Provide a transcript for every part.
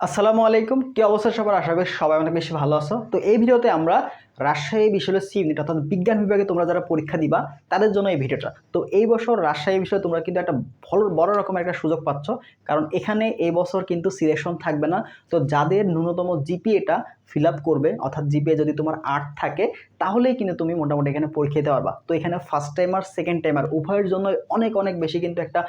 আসসালামু আলাইকুম। কি অবস্থা সবার? আশা করি সবাই অনেক বেশি ভালো আছো। তো এই ভিডিওতে আমরা রাজশাহী বিশ্ববিদ্যালয়ের সি অর্থাৎ বিজ্ঞান বিভাগে তোমরা যারা পরীক্ষা দিবা, তাদের জন্য এই ভিডিওটা। তো এই বছর রাজশাহী বিষয়ে তোমরা কিন্তু একটা ভালো বড় রকমের একটা সুযোগ পাচ্ছ, কারণ এখানে এই বছর কিন্তু সিলেকশন থাকবে না। তো যাদের ন্যূনতম জিপিএটা ফিল আপ করবে, অর্থাৎ জিপিএ যদি তোমার আট থাকে, তাহলেই কিন্তু তুমি মোটামুটি এখানে পরীক্ষা দিতে পারবা। তো এখানে ফার্স্ট টাইমার সেকেন্ড টাইমার উভয়ের জন্য অনেক অনেক বেশি কিন্তু একটা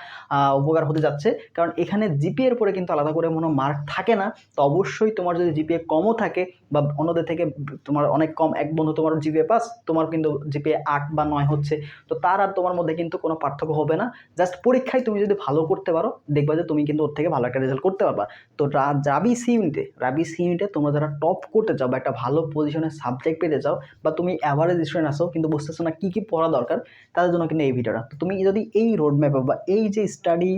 উপকার হতে যাচ্ছে। কারণ এখানে জিপিএর পরে কিন্তু আলাদা করে কোনো মার্ক থাকে না। তো অবশ্যই তোমার যদি জিপিএ কমও থাকে বা অন্যদের থেকে তোমার অনেক কম এক বন্ধু তোমার জিপিএ পাস, তোমার কিন্তু জিপিএ আট বা নয় হচ্ছে, তো তার আর তোমার মধ্যে কিন্তু কোনো পার্থক্য হবে না। জাস্ট পরীক্ষায় তুমি যদি ভালো করতে পারো, দেখবা যে তুমি কিন্তু ওর থেকে ভালো একটা রেজাল্ট করতে পারবা। তো রাবি সি ইউনিটে রাবি সি ইউনিটে তোমরা যারা টপ করতে চাও বা একটা ভালো পজিশনের সাবজেক্ট পেতে চাও বা তুমি অ্যাভারেজ স্টুডেন্ট আসো কিন্তু বুঝতেছো না কী কী পড়া দরকার, তাদের জন্য কিন্তু এই ভিডিওটা তো তুমি যদি এই রোড ম্যাপে বা এই যে স্টাডি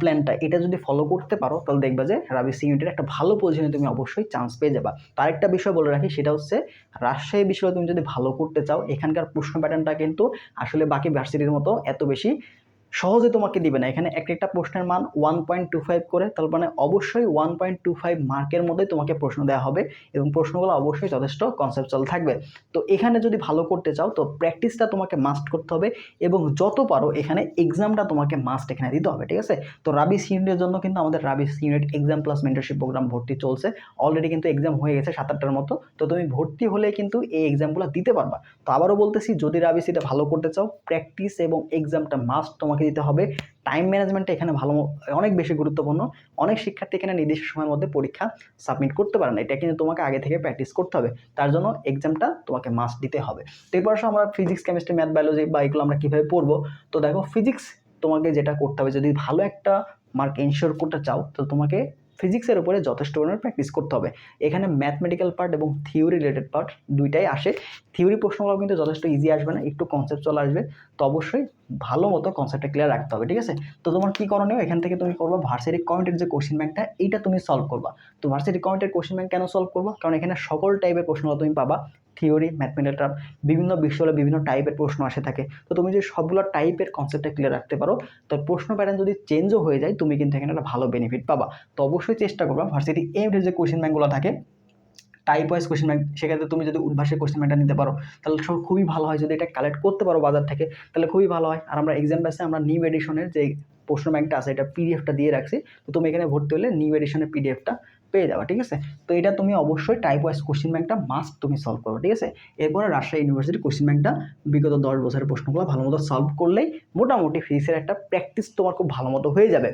প্ল্যানটা এটা যদি ফলো করতে পারো, তাহলে দেখবা যে রাবি সি ইউনিটের একটা ভালো পজিশনে তুমি অবশ্যই চান্স পেয়ে যাবা। তার একটা বিষয় বলে রাখি, সেটা হচ্ছে রাজশাহী বিষয়ে তুমি যদি ভালো করতে চাও, এখানকার প্রশ্ন প্যাটার্নটা কিন্তু আসলে বাকি ভার্সিটির মতো এত বেশি সহজে তোমাকে দিবে না। এখানে এক একটা প্রশ্নের মান ওয়ান পয়েন্ট টু ফাইভ করে, তার মানে অবশ্যই ওয়ান পয়েন্ট টু ফাইভ মার্কের মধ্যে তোমাকে প্রশ্ন দেওয়া হবে এবং প্রশ্নগুলো অবশ্যই যথেষ্ট কনসেপচুয়াল থাকবে। তো এখানে যদি ভালো করতে চাও, তো প্র্যাকটিসটা তোমাকে মাস্ট করতে হবে এবং যত পারো এখানে এক্সামটা তোমাকে মাস্ট এখানে দিতে হবে, ঠিক আছে? তো রাবিস ইউনিটের জন্য কিন্তু আমাদের রাবিস unit exam plus mentorship program ভর্তি চলছে। অলরেডি কিন্তু এক্সাম হয়ে গেছে সাত আটটার মতো। তো তুমি ভর্তি হলে কিন্তু এই এক্সামগুলো দিতে পারবা। তো আবারও বলতেছি, যদি রাবিস এটা ভালো করতে চাও প্র্যাকটিস এবং এক্সামটা মাস্ট তোমাকে দিতে হবে। টাইম ম্যানেজমেন্টটা এখানে ভালো, অনেক বেশি গুরুত্বপূর্ণ। অনেক শিক্ষার্থী এখানে নির্দিষ্ট সময়ের মধ্যে পরীক্ষা সাবমিট করতে পারে না। এটা কিন্তু তোমাকে আগে থেকে প্র্যাকটিস করতে হবে। তার জন্য এক্সামটা তোমাকে মাস্ট দিতে হবে। তো এরপর আসো আমরা ফিজিক্স কেমিস্ট্রি ম্যাথ বায়োলজি বা এগুলো আমরা কীভাবে পড়ব? তো দেখো ফিজিক্স তোমাকে যেটা করতে হবে, যদি ভালো একটা মার্ক এনশিওর করতে চাও, তো তোমাকে ফিজিক্সের উপরে যথেষ্ট পরিমাণে প্র্যাকটিস করতে হবে। এখানে ম্যাথমেটিক্যাল পার্ট এবং থিওরি রিলেটেড পার্ট দুইটাই আসে। থিওরি প্রশ্নগুলো কিন্তু যথেষ্ট ইজি আসবে না, একটু কনসেপ্ট আসবে। তো অবশ্যই ভালো মতো কনসেপ্টটা ক্লিয়ার রাখতে হবে, ঠিক আছে? তো তোমার কী করণীয়? এখান থেকে তুমি করব ভার্সিটি কমেন্টের যে কোশ্চেন ব্যাঙ্কটা এইটা তুমি সলভ করবা। তো ভার্সিটি কমেন্টের কোশ্চেন ব্যাংক কেন সলভ করবা? কারণ এখানে সকল টাইপের প্রশ্নগুলো তুমি পাবা। থিওরি ম্যাথমেটিক্যাল টার্ম বিভিন্ন বিষয়ে বিভিন্ন টাইপের প্রশ্ন আসে থাকে। তো তুমি যদি সবগুলো টাইপের কনসেপ্টটা ক্লিয়ার রাখতে পারো, তো প্রশ্ন প্যাটার্ন যদি চেঞ্জও হয়ে যায়, তুমি কিন্তু এখানে একটা ভালো বেনিফিট পাবা। তো অবশ্যই চেষ্টা করবা ভার্সিটি এমডের যে কোশ্চেন ব্যাংকগুলো থাকে টাইপ ওয়াইজ কোশ্চেন ব্যাংক সেক্ষেত্রে তুমি যদি উদ্ভাসের কোশ্চেন ব্যাংকটা নিতে পারো, তাহলে সব খুবই ভালো হয়। যদি এটা কালেক্ট করতে পারো বাজার থেকে, তাহলে খুবই ভালো হয়। আর আমরা এক্সাম ব্যাসে আমরা নিউ এডিশনের যে প্রশ্ন ব্যাংকটা আছে, এটা পিডিএফটা দিয়ে রাখছি। তো তুমি এখানে ভর্তি হলে নিউ এডিশনের পিডিএফটা পেয়ে যাবে, ঠিক আছে? তো এটা তুমি অবশ্যই টাইপ ওয়াইজ কোশ্চেন ব্যাংকটা মাস্ট তুমি সলভ করো ঠিক আছে? এরপরে রাজশাহী ইউনিভার্সিটির কোশ্চেন ব্যাংকটা বিগত দশ বছরের প্রশ্নগুলো ভালো মতো সলভ করলেই মোটামুটি ফিজিক্সের একটা প্র্যাকটিস তোমার খুব ভালো মতো হয়ে যাবে।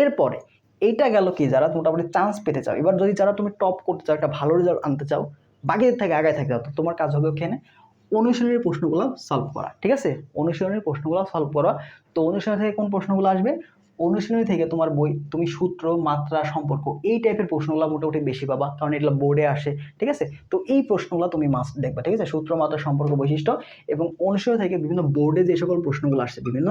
এরপরে এইটা গেল কি? যারা মোটামুটি চান্স পেতে চাও, এবার যদি যারা তুমি টপ করতে চাও, একটা ভালো রেজাল্ট আনতে চাও বাকিদের থেকে আগায় থাকতে চাও, তো তোমার কাজ হবে ওখানে অনুশীলনের প্রশ্নগুলো সলভ করা, ঠিক আছে? অনুশীলনের প্রশ্নগুলো সলভ করা, তো অনুশীলন থেকে কোন প্রশ্নগুলো আসবে? অনুশীলনী থেকে তোমার বই, তুমি সূত্র, মাত্রা, সম্পর্ক এই টাইপের প্রশ্নগুলো মোটামুটি বেশি পাবা, কারণ এগুলো বোর্ডে আসে, ঠিক আছে? তো এই প্রশ্নগুলো তুমি মাস্ট দেখবা, ঠিক আছে? সূত্র, মাত্রা, সম্পর্ক বৈশিষ্ট্য এবং অনুশীলন থেকে বিভিন্ন বোর্ডে যে সকল প্রশ্নগুলো আসছে, বিভিন্ন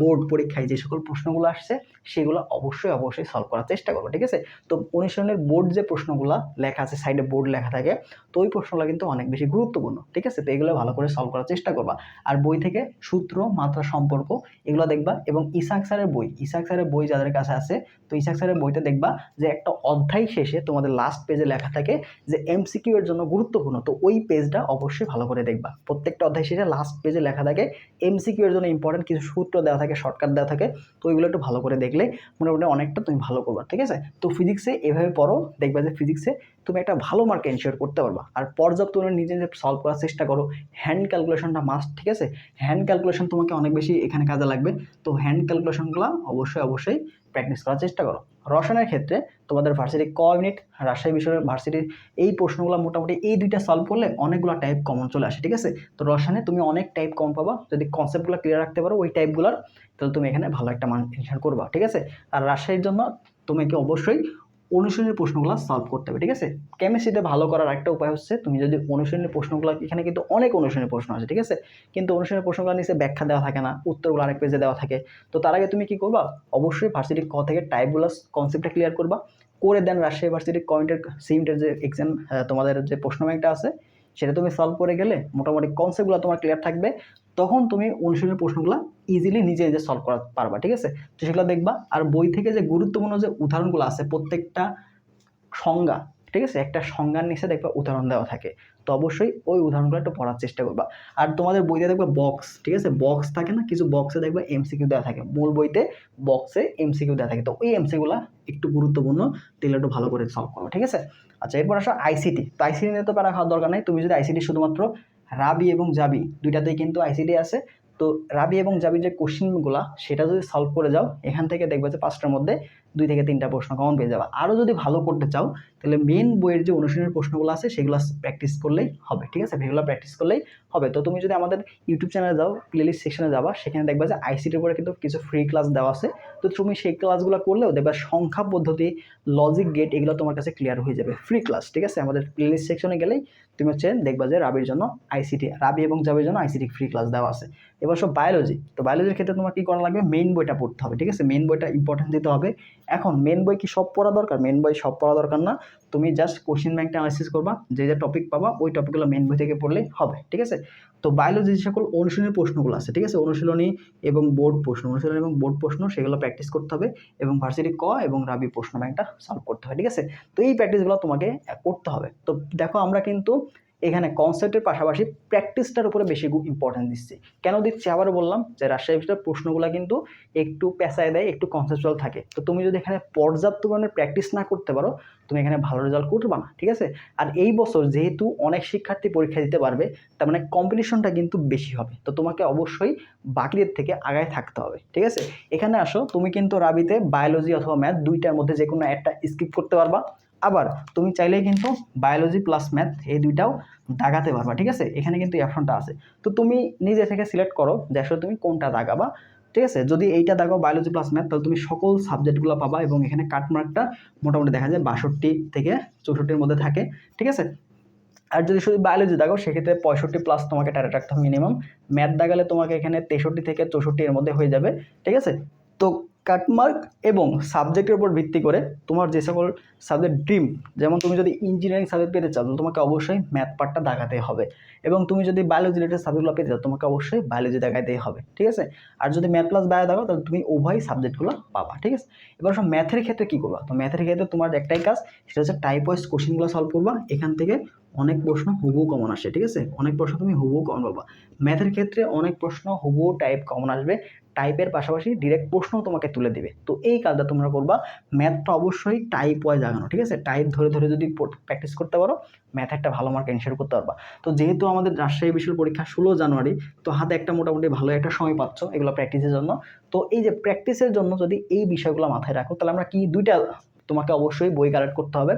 বোর্ড পরীক্ষায় যে সকল প্রশ্নগুলো আসছে, সেগুলো অবশ্যই অবশ্যই সলভ করার চেষ্টা করব, ঠিক আছে? তো অনুশীলনের বোর্ড যে প্রশ্নগুলো লেখা আছে সাইডে বোর্ড লেখা থাকে, তো ওই প্রশ্নগুলো কিন্তু অনেক বেশি গুরুত্বপূর্ণ, ঠিক আছে? তো এগুলো ভালো করে সলভ করার চেষ্টা করবা। আর বই থেকে সূত্র, মাত্রা, সম্পর্ক এগুলো দেখবা এবং ইসাক স্যারের বই, ইসাক স্যারের বই যাদের কাছে আছে, তো ইসাক স্যারের বইতে দেখবা যে একটা অধ্যায় শেষে তোমাদের লাস্ট পেজে লেখা থাকে যে এমসিকিউ এর জন্য গুরুত্বপূর্ণ, তো ওই পেজটা অবশ্যই ভালো করে দেখবা। প্রত্যেকটা অধ্যায় শেষে লাস্ট পেজে লেখা থাকে এমসিকিউ এর জন্য ইম্পর্টেন্ট কিছু সূত্র দেওয়া থাকে শর্টকাট দেওয়া থাকে, তো ওইগুলো একটু ভালো করে দেখলে মোটামুটি অনেকটা তুমি ভালো করবা, ঠিক আছে? তো ফিজিক্সে এভাবে পড়ো, দেখবা যে ফিজিক্সে তুমি একটা ভালো মার্ক এনশিওর করতে পারবা। আর পর্যাপ্ত তুমি নিজে নিজে সলভ করার চেষ্টা করো। হ্যান্ড ক্যালকুলেশনটা মাস্ট ঠিক আছে? হ্যান্ড ক্যালকুলেশন তোমাকে অনেক বেশি এখানে কাজে লাগবে। তো হ্যান্ড ক্যালকুলেশনগুলো অবশ্যই অবশ্যই প্র্যাকটিস করার চেষ্টা করো। রসায়নের ক্ষেত্রে তোমাদের ভার্সিটি ক ইউনিট রাজশাহী বিষয়ের ভার্সিটির এই প্রশ্নগুলো মোটামুটি এই দুইটা সলভ করলে অনেকগুলো টাইপ কমন চলে আসে, ঠিক আছে? তো রসায়নে তুমি অনেক টাইপ কমন পাবা। যদি কনসেপ্টগুলো ক্লিয়ার রাখতে পারো, ওই টাইপগুলোর তাহলে তুমি এখানে ভালো একটা মান করবা, ঠিক আছে? আর রাজশাহীর জন্য তোমাকে অবশ্যই অনুশীলনের প্রশ্নগুলো সলভ করতে হবে, ঠিক আছে? কেমিস্ট্রিতে ভালো করার একটা উপায় হচ্ছে, তুমি যদি অনুশীলনের প্রশ্নগুলো, এখানে কিন্তু অনেক অনুশীলনের প্রশ্ন আছে, ঠিক আছে? কিন্তু অনুশীলনের প্রশ্নগুলো নিচে ব্যাখ্যা দেওয়া থাকে না, উত্তরগুলো আরেক পেজে দেওয়া থাকে। তো তার আগে তুমি কি করবা? অবশ্যই ভার্সিটি ক থেকে টাইপগুলো কনসেপ্টটা ক্লিয়ার করবা। করে দেন রাজশাহী ভার্সিটি কয়েন্টের সিমটের যে এক্সাম তোমাদের যে প্রশ্ন ব্যাংকটা আছে সেটা তুমি সলভ করে গেলে মোটামুটি কনসেপ্টগুলো তোমার ক্লিয়ার থাকবে, তখন তুমি অনুশীলনের প্রশ্নগুলো ইজিলি নিজে নিজে সলভ করা পারবা, ঠিক আছে? তো সেগুলো দেখবা। আর বই থেকে যে গুরুত্বপূর্ণ যে উদাহরণগুলো আছে, প্রত্যেকটা সংজ্ঞা ঠিক আছে? একটা সংজ্ঞার নিচে দেখবে উদাহরণ দেওয়া থাকে। তো অবশ্যই ওই উদাহরণগুলো একটু পড়ার চেষ্টা করবা। আর তোমাদের বইতে দেখবে বক্স ঠিক আছে? বক্স থাকে না? কিছু বক্সে দেখবে এমসিকিউ দেওয়া থাকে। মূল বইতে বক্সে এমসিকিউ দেওয়া থাকে। তো ওই এমসিকিউগুলো একটু গুরুত্বপূর্ণ, তাহলে একটু ভালো করে সলভ করো ঠিক আছে? আচ্ছা এরপর আসো আইসিটি তো আইসিটি নিয়ে তো প্যারা খাওয়ার দরকার নেই। তুমি যদি আইসিটি শুধুমাত্র রাবি এবং জাবি দুইটাতেই কিন্তু আইসিটি আছে। তো রাবি এবং জাবির যে কোশ্চেনগুলো সেটা যদি সলভ করে যাও, এখান থেকে দেখবে যে পাঁচটার মধ্যে দুই থেকে তিনটা প্রশ্ন কমন পেয়ে যাবে। আরও যদি ভালো করতে চাও, তাহলে মেন বইয়ের যে অনুশীলনের প্রশ্নগুলো আছে, সেগুলো প্র্যাকটিস করলেই হবে, ঠিক আছে? সেগুলো প্র্যাকটিস করলেই হবে। তো তুমি যদি আমাদের ইউটিউব চ্যানেলে যাও প্লেলিস্ট সেকশনে যাবা, সেখানে দেখবা যে আইসিটির উপরে কিন্তু কিছু ফ্রি ক্লাস দেওয়া আছে। তো তুমি সেই ক্লাসগুলো করলেও দেখবা সংখ্যা, পদ্ধতি লজিক গেট এগুলো তোমার কাছে ক্লিয়ার হয়ে যাবে। ফ্রি ক্লাস ঠিক আছে? আমাদের প্লেলিস্ট সেকশনে গেলেই তুমি হচ্ছে দেখবা যে রাবির জন্য আইসিটি রাবি এবং জাবির জন্য আইসিটি ফ্রি ক্লাস দেওয়া আছে। এবার সব বায়োলজি তো বায়োলজির ক্ষেত্রে তোমার কী করা লাগবে? মেইন বইটা পড়তে হবে, ঠিক আছে? মেইন বইটা ইম্পর্টেন্ট দিতে হবে। এখন মেন বই কি সব পড়া দরকার? মেন বই সব পড়া দরকার না। তুমি জাস্ট কোশ্চেন ব্যাংকটা অ্যানালিসিস করবা, যে যে টপিক পাবা, ওই টপিকগুলো মেন বই থেকে পড়লেই হবে, ঠিক আছে? তো বায়োলজি যে সকল অনুশীলনের প্রশ্নগুলো আছে, ঠিক আছে? অনুশীলনী এবং বোর্ড প্রশ্ন, অনুশীলনী এবং বোর্ড প্রশ্ন, সেগুলো প্র্যাকটিস করতে হবে এবং ভার্সিটি ক এবং রাবি প্রশ্ন ব্যাংকটা সলভ করতে হবে, ঠিক আছে? তো এই প্র্যাকটিসগুলো তোমাকে করতে হবে। তো দেখো আমরা কিন্তু এখানে কনসেপ্টের পাশাপাশি প্র্যাকটিসটার উপরে বেশি ইম্পর্টেন্স দিচ্ছি। কেন দিচ্ছি? আবারও বললাম যে রাজশাহী প্রশ্নগুলো কিন্তু একটু পেঁচায় দেয়, একটু কনসেপচুয়াল থাকে। তো তুমি যদি এখানে পর্যাপ্ত পরিমাণে প্র্যাকটিস না করতে পারো, তুমি এখানে ভালো রেজাল্ট করবে না, ঠিক আছে? আর এই বছর যেহেতু অনেক শিক্ষার্থী পরীক্ষা দিতে পারবে, তার মানে কম্পিটিশনটা কিন্তু বেশি হবে। তো তোমাকে অবশ্যই বাকিদের থেকে আগায় থাকতে হবে, ঠিক আছে? এখানে আসো, তুমি কিন্তু রাবিতে বায়োলজি অথবা ম্যাথ দুইটার মধ্যে যে কোনো একটা স্কিপ করতে পারবা। আবার তুমি চাইলেই কিন্তু বায়োলজি প্লাস ম্যাথ এই দুইটাও দাগাতে পারবা, ঠিক আছে? এখানে কিন্তু অপশনটা আছে। তো তুমি নিজে থেকে সিলেক্ট করো যে আসলে তুমি কোনটা দাগাবা, ঠিক আছে? যদি এইটা দাগাও বায়োলজি প্লাস ম্যাথ তাহলে তুমি সকল সাবজেক্টগুলো পাবা এবং এখানে কাটমার্কটা মোটামুটি দেখা যায় বাষট্টি থেকে চৌষট্টির মধ্যে থাকে, ঠিক আছে? আর যদি শুধু বায়োলজি দাগাও, সেক্ষেত্রে পঁয়ষট্টি প্লাস তোমাকে টার্গেট রাখতে হবে মিনিমাম ম্যাথ দাগালে তোমাকে এখানে তেষট্টি থেকে চৌষট্টি এর মধ্যে হয়ে যাবে, ঠিক আছে? তো কাটমার্ক এবং সাবজেক্টের উপর ভিত্তি করে তোমার যে সকল সাবজেক্ট ড্রিম যেমন তুমি যদি ইঞ্জিনিয়ারিং সাবজেক্ট পেতে চাও তোমাকে অবশ্যই ম্যাথ পার্টটা দেখাতে হবে। এবং তুমি যদি বায়োলজি রিলেটেড সাবজেক্টগুলো পেতে চাও, তোমাকে অবশ্যই বায়োলজি দেখাতেই হবে, ঠিক আছে? আর যদি ম্যাথ প্লাস বায়ো দেখো, তাহলে তুমি উভয় সাবজেক্টগুলো পাবা, ঠিক আছে? এবার সব ম্যাথের ক্ষেত্রে কী করবা? তো ম্যাথের ক্ষেত্রে তোমার একটাই কাজ, সেটা হচ্ছে টাইপ ওয়াইজ কোশ্চেনগুলো সলভ করবা। এখান থেকে অনেক প্রশ্ন হুবহু কমন আসে, ঠিক আছে? অনেক প্রশ্ন তুমি হুবহু কমন পাবা ম্যাথের ক্ষেত্রে অনেক প্রশ্ন হুবহু টাইপ কমন আসবে। টাইপের পাশাপাশি ডিরেক্ট প্রশ্ন তোমাকে তুলে দিবে। তো এই কাজটা তোমরা করবা। ম্যাথটা অবশ্যই টাইপ ওয়াইজ আগানো, ঠিক আছে? টাইপ ধরে ধরে যদি প্র্যাকটিস করতে পারো ম্যাথ একটা ভালো মার্ক এনশিওর করতে পারবা। তো যেহেতু আমাদের রাজশাহী বিষয়ের পরীক্ষা ষোলো জানুয়ারি, তো হাতে একটা মোটামুটি ভালো একটা সময় পাচ্ছ এগুলো প্র্যাকটিসের জন্য। তো এই যে প্র্যাকটিসের জন্য যদি এই বিষয়গুলো মাথায় রাখো, তাহলে আমরা কি দুইটা তোমাকে অবশ্যই বই কালেক্ট করতে হবে।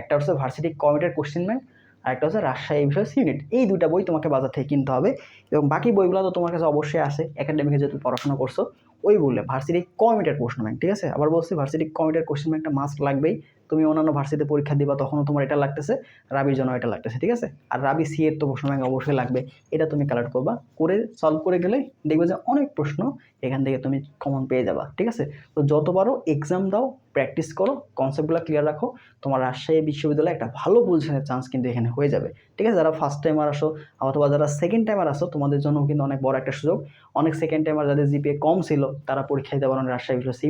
একটা হচ্ছে ভার্সিটি কমিটির কোশ্চেন ব্যাংক আর একটা হচ্ছে রাজশাহী বিষয় ইউনিট এই দুটা বই তোমাকে বাজার থেকে কিনতে হবে এবং বাকি বইগুলো তো তোমার কাছে অবশ্যই আছে। একাডেমিকে যেহেতু পড়াশোনা করছ, ওই বললে ভার্সিটি কমিটার প্রশ্ন ব্যাংক ঠিক আছে? আবার বলছি, ভার্সিটি কমিটার কোশ্চেন ব্যাংকটা মাস্ক লাগবেই। তুমি অন্যান্য ভার্সিটিতে পরীক্ষা দিবা, তখনও তোমার এটা লাগতেছে, রাবির জন্য এটা লাগতেছে, ঠিক আছে? আর রাবি সি এর তো প্রশ্ন ব্যাংক অবশ্যই লাগবে, এটা তুমি কালেক্ট করবা, করে সলভ করে গেলে দেখবে যে অনেক প্রশ্ন এখান থেকে তুমি কমন পেয়ে যাবা, ঠিক আছে? তো যত পারো এক্সাম দাও প্র্যাকটিস করো কনসেপ্টগুলো ক্লিয়ার রাখো, তোমার রাজশাহী বিশ্ববিদ্যালয়ে একটা ভালো পজিশনের চান্স কিন্তু এখানে হয়ে যাবে, ঠিক আছে? যারা ফার্স্ট টাইমার আসো, অথবা যারা সেকেন্ড টাইমার আসো, তোমাদের জন্য কিন্তু অনেক বড় একটা সুযোগ, অনেক সেকেন্ড টাইমার যাদের জিপিএ কম ছিল, তারা পরীক্ষা দিতে পারেন রাজশাহী বিষয় সি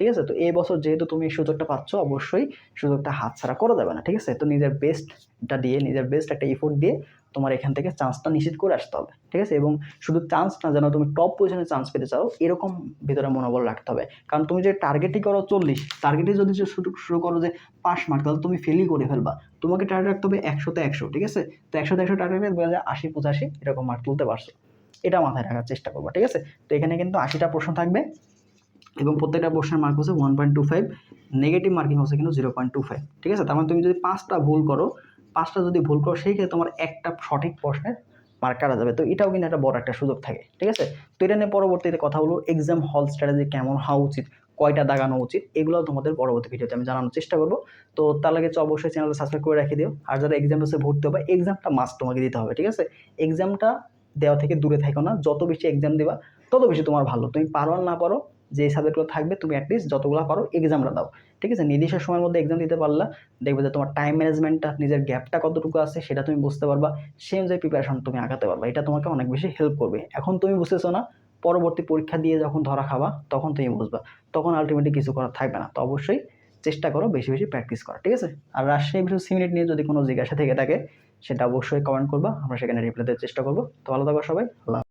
ঠিক আছে? তো এই বছর যেহেতু তুমি সুযোগটা পাচ্ছ, অবশ্যই সুযোগটা হাতছাড়া করা যাবে না, ঠিক আছে? তো নিজের বেস্টটা দিয়ে, নিজের বেস্ট একটা ইফোর্ট দিয়ে তোমার এখান থেকে চান্সটা নিশ্চিত করে আসতে হবে, ঠিক আছে? এবং শুধু চান্স না যেন তুমি টপ পজিশনে চান্স পেতে চাও, এরকম ভিতরে মনোবল রাখতে হবে। কারণ তুমি যে টার্গেটই করো চল্লিশ টার্গেটে যদি শুরু শুরু করো যে পাঁচ মার্ক তাহলে তুমি ফেলই করে ফেলবা। তোমাকে টার্গেট রাখতে হবে একশোতে একশো, ঠিক আছে? তো একশোতে একশো টার্গেট বোঝা যায় আশি, পঁচাশি এরকম মার্ক তুলতে পারছ। এটা মাথায় রাখার চেষ্টা করবা, ঠিক আছে? তো এখানে কিন্তু আশিটা প্রশ্ন থাকবে। এবং প্রত্যেকটা প্রশ্নের মার্ক হচ্ছে one point two five negative marking হচ্ছে কিন্তু জিরো পয়েন্ট টু ফাইভ ঠিক আছে? তার মানে তুমি যদি পাঁচটা ভুল করো, পাঁচটা যদি ভুল করো, সেই ক্ষেত্রে তোমার একটা সঠিক প্রশ্নের মার্ক কাটা যাবে। তো এটাও কিন্তু একটা বড় একটা সুযোগ থাকে, ঠিক আছে? তো এটা নিয়ে পরবর্তীতে কথা হলো এক্সাম হল স্ট্র্যাটেজি কেমন হওয়া উচিত, কয়টা দাগানো উচিত এগুলো তোমাদের পরবর্তী ভিডিওতে আমি জানানোর চেষ্টা করব। তো তার লাগে অবশ্যই চ্যানেলটা সাবস্ক্রাইব করে রেখে দিও। আর যারা এক্সাম বসে ভর্তি হবে এক্সামটা মাস্ট তোমাকে দিতে হবে, ঠিক আছে? এক্সামটা দেওয়া থেকে দূরে থাকো না। যত বেশি এক্সাম দেবা, তত বেশি তোমার ভালো। তুমি পারো না পারো যে সাবজেক্টগুলো থাকবে, তুমি অ্যাটলিস্ট যতগুলো পারো এক্সামটা দাও। ঠিক আছে? নির্দিষ্ট সময়ের মধ্যে এক্সাম দিতে পারলা, দেখবে যে তোমার টাইম ম্যানেজমেন্টটা নিজের গ্যাপটা কতটুকু আছে সেটা তুমি বুঝতে পারবা। সেই অনুযায়ী প্রিপারেশন তুমি আগাতে পারবা, এটা তোমাকে অনেক বেশি হেল্প করবে। এখন তুমি বুঝতেছো না, পরবর্তী পরীক্ষা দিয়ে যখন ধরা খাবা, তখন তুমি বুঝবা। তখন আলটিমেটলি কিছু করার থাকবে না। তো অবশ্যই চেষ্টা করো বেশি বেশি প্র্যাকটিস করা ঠিক আছে? আর রাজশাহী বিষয় সি মিনিট নিয়ে যদি কোনো জিজ্ঞাসা থেকে থাকে, সেটা অবশ্যই কমেন্ট করবা। আমরা সেখানে রিপ্লাই দেওয়ার চেষ্টা করব। তো ভালো সবাই। আল্লাহ।